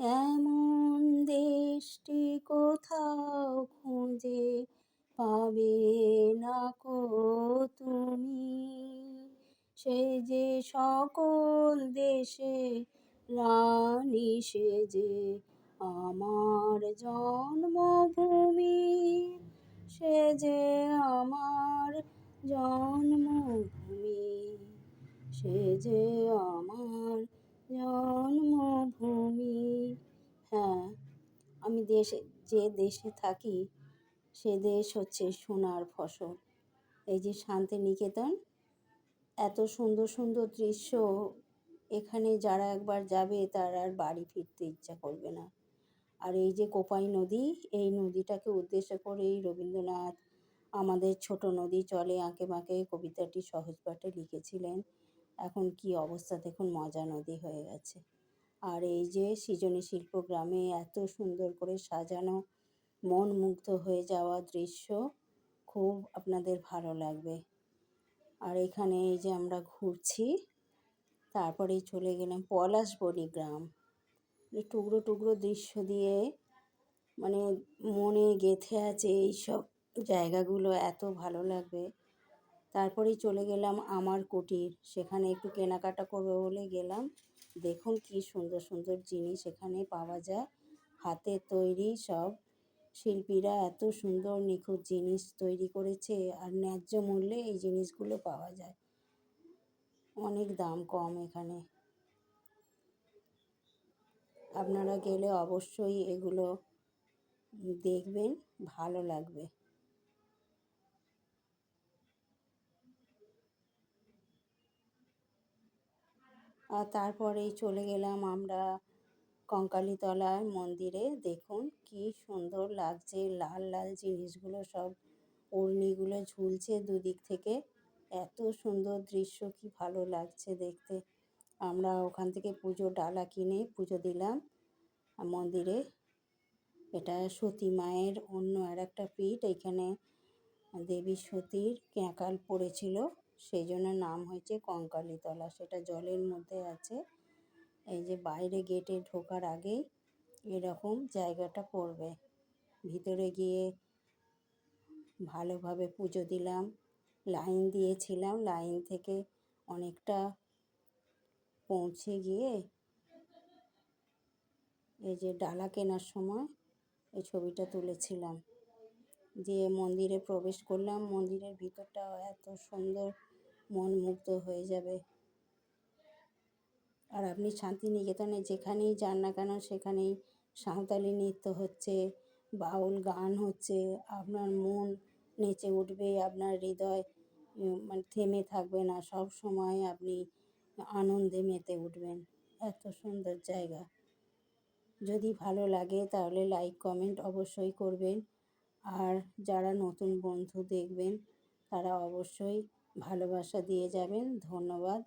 এমন দেশটি কোথাও খুঁজে পাবে না কো তুমি? সে যে সকল দেশে রানী, সে যে আমার জন্মভূমি, সে যে আমার জন্মভূমি, সে যে আমার জন্মভূমি আমি দেশে, যে দেশে থাকি, সে দেশ হচ্ছে সোনার ফসল। এই যে শান্তিনিকেতন, এত সুন্দর সুন্দর দৃশ্য, এখানে যারা একবার যাবে, তার আর বাড়ি ফিরতে ইচ্ছা করবে না। আর এই যে কোপাই নদী, এই নদীটাকে উদ্দেশ্য করেই রবীন্দ্রনাথ আমাদের ছোট নদী চলে আঁকে বাঁকে কবিতাটি সহজ পাঠে লিখেছিলেন। এখন কি অবস্থা, দেখুন, মজা নদী হয়ে গেছে। আর এই যে সৃজনী শিল্প গ্রামে এত সুন্দর করে সাজানো মন মুগ্ধ হয়ে যাওয়া দৃশ্য খুব আপনাদের ভালো লাগবে। আর এখানে এই যে আমরা ঘুরছি, তারপরে চলে গেলাম পলাশবনি গ্রাম। টুকরো টুকরো দৃশ্য দিয়ে মানে মনে গেঁথে আছে এইসব জায়গাগুলো, এত ভালো লাগবে। তারপরেই চলে গেলাম আমার কুটির, সেখানে একটু কেনাকাটা করব বলে গেলাম। দেখুন কি সুন্দর সুন্দর জিনিস এখানে পাওয়া যায়। হাতের তৈরি সব। শিল্পীরা এত সুন্দর, নিখুঁত জিনিস তৈরি করেছে আর ন্যায্য মূল্যে এই জিনিসগুলো পাওয়া যায়। অনেক দাম কম এখানে। আপনারা গেলে অবশ্যই এগুলো দেখবেন, ভালো লাগবে। আর তারপরেই চলে গেলাম আমরা কঙ্কালীতলার মন্দিরে। দেখুন কি সুন্দর লাগছে, লাল লাল জিনিসগুলো সব ওড়নিগুলো ঝুলছে দুদিক থেকে। এত সুন্দর দৃশ্য, কি ভালো লাগছে দেখতে। আমরা ওখান থেকে পুজো ডালা কিনে পুজো দিলাম মন্দিরে। এটা সতী মায়ের অন্য আর একটা পীঠ, এখানে দেবী সতীর ক্যাঁকাল পড়েছিল। সেই জন্য নাম হয়েছে কঙ্কালীতলা। সেটা জলের মধ্যে আছে। এই যে বাইরে গেটে ঢোকার আগেই এরকম জায়গাটা পড়বে। ভিতরে গিয়ে ভালোভাবে পুজো দিলাম, লাইন দিয়েছিলাম। লাইন থেকে অনেকটা পৌঁছে গিয়ে এই যে ডালা কেনার সময় এই ছবিটা তুলেছিলাম। দিয়ে মন্দিরে প্রবেশ করলাম। মন্দিরের ভিতরটাও এত সুন্দর মন মুগ্ধ হয়ে যাবে। আর আপনি শান্তিনিকেতনে যেখানেই যান না কেন, সেখানেই সাঁওতালি নৃত্য হচ্ছে, বাউল গান হচ্ছে, আপনার মন নেচে উঠবে, আপনার হৃদয় মানে থেমে থাকবে না, সব সময় আপনি আনন্দে মেতে উঠবেন। এত সুন্দর জায়গা। যদি ভালো লাগে তাহলে লাইক, কমেন্ট অবশ্যই করবেন। আর যারা নতুন বন্ধু দেখবেন, তারা অবশ্যই ভালোবাসা দিয়ে যাবেন। ধন্যবাদ।